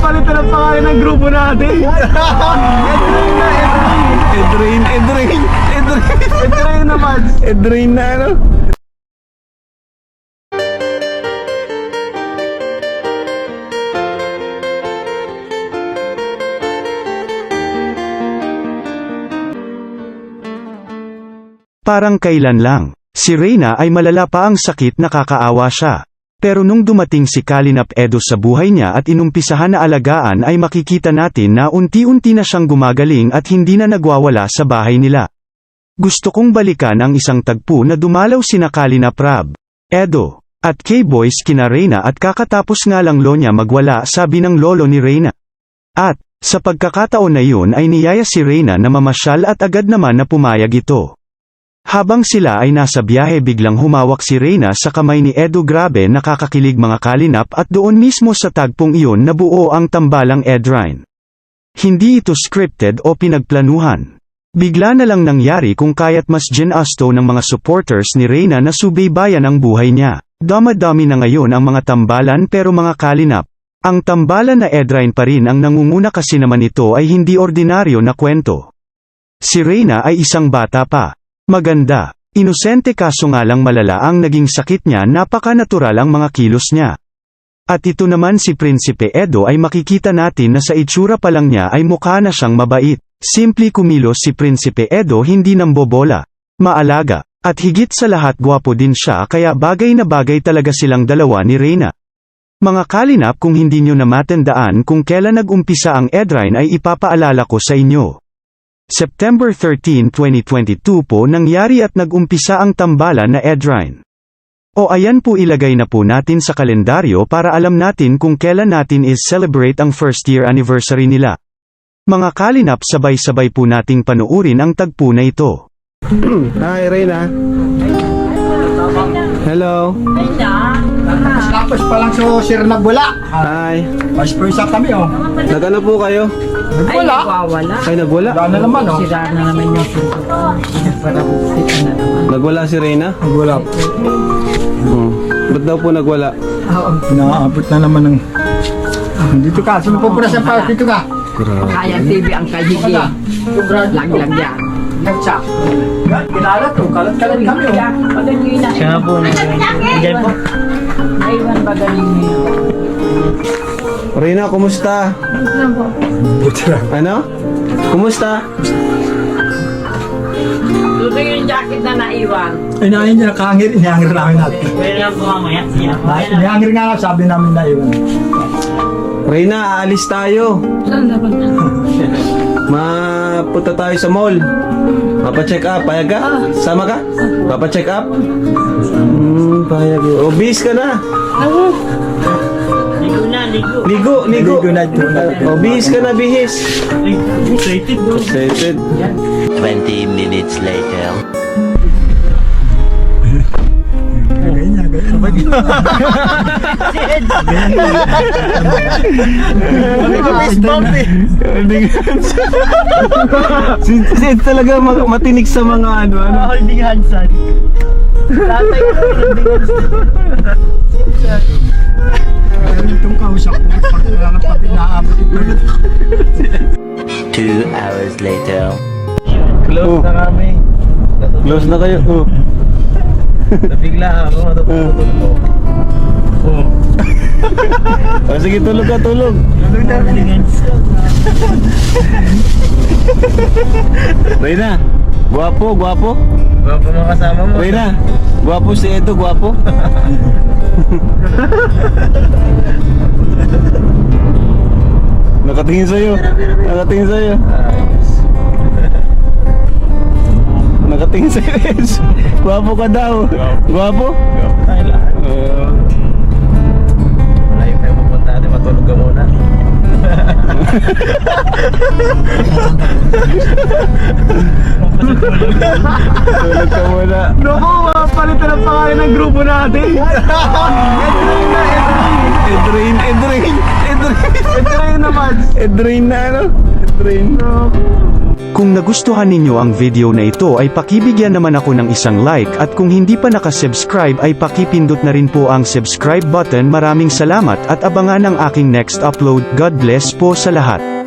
palitan ang pangalan ng grupo natin. Edrain na, Edrain. Edrain, Edrain, Edrain. Edrain na, Mads. Edrain na ano? Parang kailan lang. Si Reyna ay malala pa ang sakit nakakaawa siya. Pero nung dumating si Kalinap Edo sa buhay niya at inumpisahan na alagaan ay makikita natin na unti-unti na siyang gumagaling at hindi na nagwawala sa bahay nila. Gusto kong balikan ang isang tagpo na dumalaw sina Kalinap Rab, Edo, at K-Boys kina Reyna at kakatapos nga lang lo niya magwala sabi ng lolo ni Reyna. At, sa pagkakataon na yun ay niyaya si Reyna na mamasyal at agad naman na pumayag ito. Habang sila ay nasa biyahe biglang humawak si Reyna sa kamay ni Edo grabe nakakakilig mga kalinap at doon mismo sa tagpong iyon nabuo ang tambalang Edrine. Hindi ito scripted o pinagplanuhan. Bigla na lang nangyari kung kaya't mas ginasto ng mga supporters ni Reyna na subaybayan ang buhay niya. Damadami na ngayon ang mga tambalan pero mga kalinap. Ang tambalan na Edrine pa rin ang nangunguna kasi naman ito ay hindi ordinaryo na kwento. Si Reyna ay isang bata pa. Maganda. Inosente kaso nga lang malala ang naging sakit niya napaka-natural ang mga kilos niya. At ito naman si Prinsipe Edo ay makikita natin na sa itsura pa lang niya ay mukha na siyang mabait. Simple kumilos si Prinsipe Edo hindi nambobola. Maalaga. At higit sa lahat gwapo din siya kaya bagay na bagay talaga silang dalawa ni Reyna. Mga kalinap kung hindi nyo na matandaan kung kailan nag-umpisa ang Edrine ay ipapaalala ko sa inyo. September 13, 2022 po nangyari at nag-umpisa ang tambalan na Edrine. O ayan po ilagay na po natin sa kalendaryo para alam natin kung kailan natin is celebrate ang first year anniversary nila. Mga kalinap sabay-sabay po nating panuurin ang tagpo na ito. Hi, Reyna. Hello. Tapos pa lang so sir nagbula. Hi. Vice versa kami oh. Nagano po kayo? Nagbula. Wawala. Ay, nagwala? Wala na naman oh. Sira na naman yung pinto. Para buksit na naman. Nagwala si Reyna? Nagbula. Hmm. Ba't daw po nagwala? Oo. Naabot na naman ng... Dito ka, sino po pula sa park? Dito ka. Kaya TV ang kajigi. Lang-lang yan. Nagtsak. Kilala to, kalat-kalat kami oh. Siya nga po. Diyan po. Naiwan ba galing niyo? Reyna, kumusta? Buti lang. Ano? Kumusta? Luto yung jacket na naiwan. Inahin niya, kahangir, inihangir namin natin. Pwede lang po mamaya. Inihangir nga lang, sabi namin na iwan. Reyna, aalis tayo. Saan dapat na? Mapunta tayo sa mall. Papa-check up. Payag ka? Sama ka? Papa-check up? Hmm, payag. O, bis ka na. Ligo na, ligo. Ligo, ligo. Ligo na. O, bihis ka na, bihis. Excited Excited. 20 minutes later. Ganyan, ganyan. Ano ka fist bump eh? si, si Ed talaga ma- matinik sa mga ano, ano. Holding hands son. Tatay ko holding hands. Itong kausap ko, pag wala na pag inaabot ito. Two hours later. Close na kami. Close na kayo. Oh. Nabigla ako, matutulog ko. Oh, sige, tulog ka, tulog. Reyna, guwapo, guwapo. Pa mga kasama mo. Reyna, guwapo si Edo, guwapo. Nakatingin sa'yo. Nakatingin sa'yo. Nakatingin sa'yo, Eds. Guwapo ka daw. Guwapo? Tayo lahat. Uh, Malayo kayo pupunta natin, matulog ka muna. tulog ka muna. Naku, palitan ang pangalan ng grupo natin. Edrain na, Edrain. Edrain, Edrain, Edrain. Edrain na, Mads. Edrain na ano? train. Kung nagustuhan ninyo ang video na ito ay pakibigyan naman ako ng isang like at kung hindi pa nakasubscribe ay pakipindot na rin po ang subscribe button. Maraming salamat at abangan ang aking next upload. God bless po sa lahat.